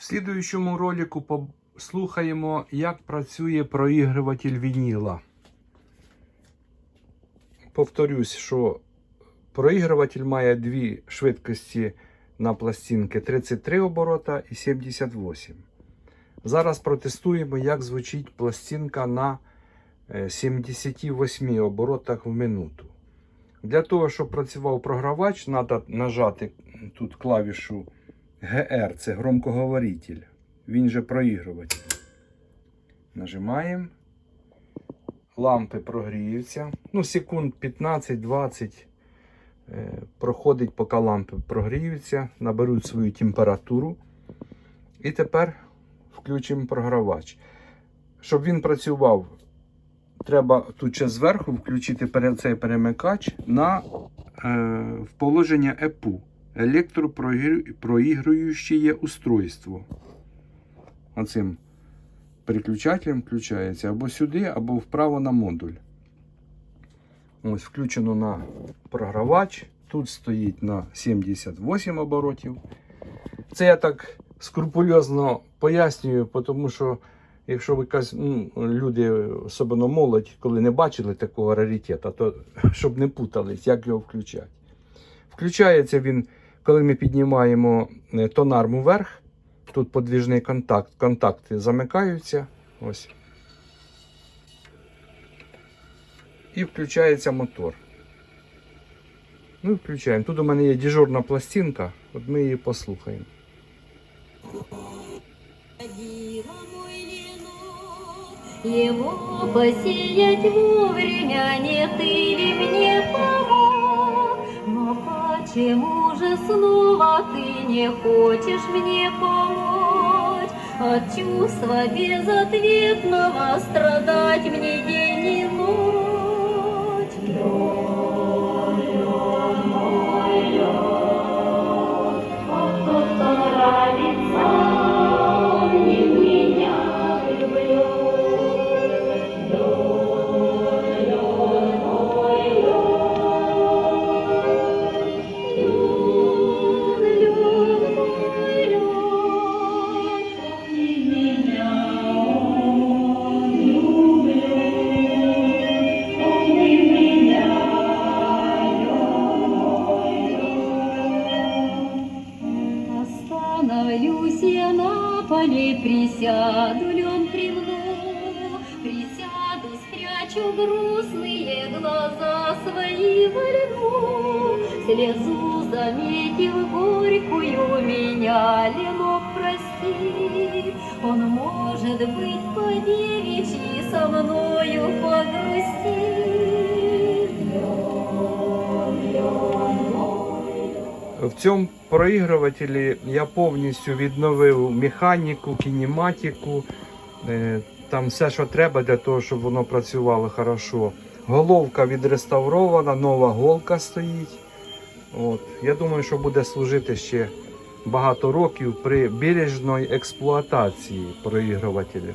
В слідуючому ролику послухаємо, як працює проігруватель вініла. Повторюсь, що проігруватель має дві швидкості на пластинки 33 оборота і 78. Зараз протестуємо, як звучить пластинка на е, 78 оборотах в минуту. Для того, щоб працював програвач, треба нажати тут клавішу GR, це громкоговоритель. Він же проігруватель. Нажимаємо. Лампи прогріються. Ну, секунд 15-20 е, проходить, поки лампи прогріються, наберуть свою температуру. І тепер включимо програвач. Щоб він працював, треба тут ще зверху включити цей перемикач на е, в положення ЕПУ електропроігруюче устройство. Оцим переключателем включається або сюди, або вправо на модуль. Ось включено на програвач. Тут стоїть на 78 оборотів. Це я так скрупульозно пояснюю, тому що якщо ви ну, люди, особливо молодь, коли не бачили такого раритета, то щоб не путались, як його включати. Включається він, коли ми піднімаємо е, тонарму вверх. Тут подвіжний контакт, контакти замикаються. Ось. І включається мотор. Ну і включаємо. Тут у мене є дежурна пластинка, от ми її послухаємо. Его посеять вовремя не ты ли мне почему же снова ты не хочешь мне помочь? От чувства безответного страдать мне день на поле, присяду лен кривну, Присяду, спрячу грустные глаза свои во льну. Слезу, заметив горькую меня, ленок прости. Он, может быть, по девичьи со мною погрустит. В цьому проігрувателі я повністю відновив механіку, кінематику. е, Там все, що треба для того, щоб воно працювало хорошо. Головка відреставрована, нова голка стоїть. От. Я думаю, що буде служити ще багато років при бережної експлуатації проігрувателя.